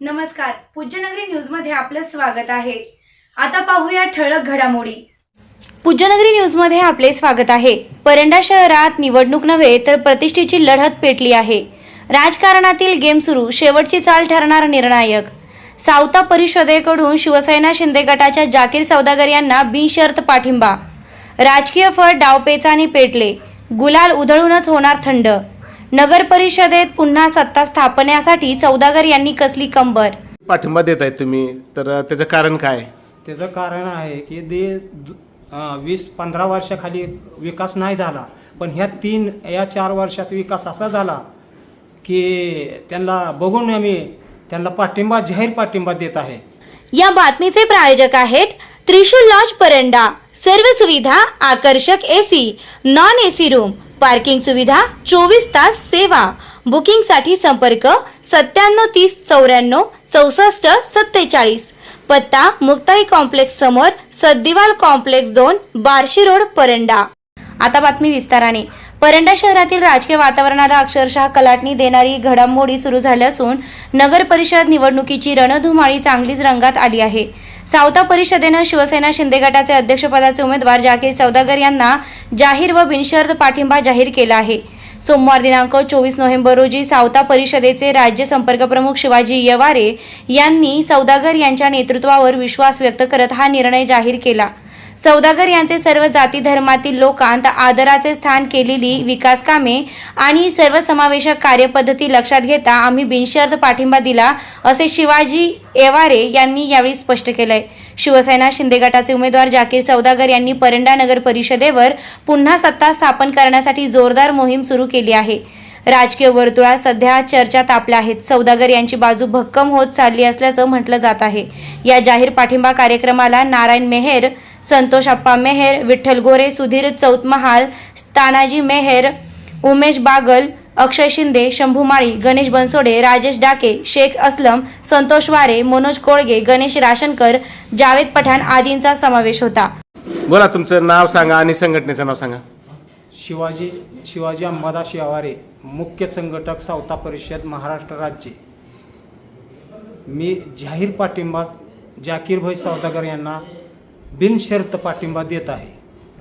नमस्कार. पूज्यनगरी न्यूजमध्ये आपलं स्वागत आहे. आता पाहूया ठळक घडामोडी. पूज्यनगरी न्यूजमध्ये आपले स्वागत आहे. परंडा शहरात निवडणूक नव्हे तर प्रतिष्ठेची लढत पेटली आहे. राजकारणातील गेम सुरू शेवटची चाल ठरणार निर्णायक. सावता परिषदेकडून शिवसेना शिंदे गटाच्या जाकीर सौदागर यांना बिनशर्त पाठिंबा. राजकीय फळ डावपेचाने पेटले. गुलाल उधळूनच होणार थंड नगर परिषदेत पुन्हा सत्ता स्थापनेसाठी सौदागर यांनी कसली कंबर? पाठिंबा देत आहे तुम्ही. तर त्याचं कारण काय? त्याचं कारण आहे की ते दु- अं, वीस पंधरा वर्षाखाली विकास नाही झाला. पण ह्या तीन या चार वर्षात विकास असा झाला की त्यांना बघून आम्ही त्यांना पाठिंबा जाहीर पाठिंबा देत आहे. या बातमीचे प्रायोजक आहेत त्रिशूल लॉज परंडा. सर्व सुविधा आकर्षक AC non AC room parking सुविधा चोवीस तास सेवा. बुकिंगसाठी संपर्क सत्त्याण्णव तीस चौऱ्याण्णव चौसष्ट सत्तेचाळीस. पत्ता मुक्ताई कॉम्प्लेक्स समोर सद्दिवाल कॉम्प्लेक्स दोन बार्शी रोड परंडा. आता बातमी विस्ताराने. परंडा शहरातील राजकीय वातावरणाला अक्षरशः कलाटणी देणारी घडामोडी सुरू झाल्या असून नगर परिषद निवडणुकीची रणधुमाळी चांगलीच रंगात आली आहे. सावता परिषदेनं शिवसेना शिंदे गटाचे अध्यक्षपदाचे उमेदवार जाकीर सौदागर यांना जाहीर व बिनशर्त पाठिंबा जाहीर केला आहे. सोमवार दिनांक चोवीस नोव्हेंबर रोजी सावता परिषदेचे राज्य संपर्क प्रमुख शिवाजी यवारे यांनी सौदागर यांच्या नेतृत्वावर विश्वास व्यक्त करत हा निर्णय जाहीर केला. सौदागर यांचे सर्व जाती धर्मातील लोकांत आदराचे स्थान केलेली विकास कामे आणि सर्वसमावेशक कार्यपद्धती लक्षात घेता आम्ही बिनशर्त पाठिंबा दिला असे शिवाजी येवारे यांनी यावेळी स्पष्ट केलंय. शिवसेना शिंदे गटाचे उमेदवार जाकीर सौदागर यांनी परंडा नगर परिषदेवर पुन्हा सत्ता स्थापन करण्यासाठी जोरदार मोहीम सुरू केली आहे. राजकीय वर्तुळात सध्या चर्चा तापल्या आहेत. सौदागर यांची बाजू भक्कम होत चालली असल्याचं म्हटलं जात आहे. या जाहीर पाठिंबा कार्यक्रमाला नारायण मेहेर संतोष अप्पा मेहेर विठ्ठल गोरे सुधीर चौतमहाल तानाजी मेहेर उमेश बागल अक्षय शिंदे शंभू माळी गणेश बनसोडे राजेश डाके शेख असलम संतोष वारे मनोज कोळगे गणेश राशनकर जावेद पठाण आदींचा समावेश होता. बोला तुमचं नाव सांगा आणि संघटनेचं नाव सांगा. शिवाजी शिवाजी अंबादास शेवारे मुख्य संघटक सावता परिषद महाराष्ट्र राज्य. मी जाहीर पाठिंबा जाकीरभाई सौदागर यांना बिनशर्त पाठिंबा देत आहे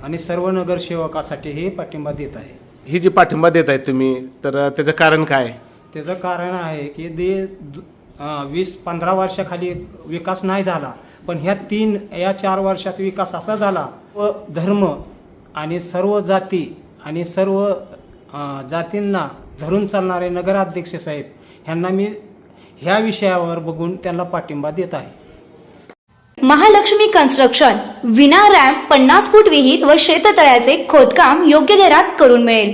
आणि सर्व नगरसेवकासाठी हे पाठिंबा देत आहे. ही जी पाठिंबा देत आहे तुम्ही तर त्याचं कारण काय? त्याचं कारण आहे की ते दु- अं, वीस पंधरा वर्षाखाली विकास नाही झाला पण ह्या तीन या चार वर्षात विकास असा झाला व धर्म आणि सर्व जाती आणि सर्व जातींना धरून चालणारे नगराध्यक्ष साहेब ह्यांना मी ह्या विषयावर बघून त्यांना पाठिंबा देत आहे. महालक्ष्मी कन्स्ट्रक्शन विना रॅम्प पन्नास फूट विहीर व शेततळ्याचे खोदकाम योग्य दरात करून मिळेल.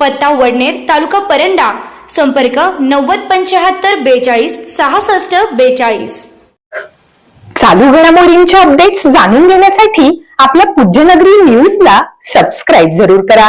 पत्ता वडनेर तालुका परंडा. संपर्क नव्वद पंच्याहत्तर बेचाळीस सहासष्ट बेचाळीस. चालू घडामोडींचे अपडेट्स जाणून घेण्यासाठी आपल्या पूज्यनगरी न्यूजला सबस्क्राईब जरूर करा.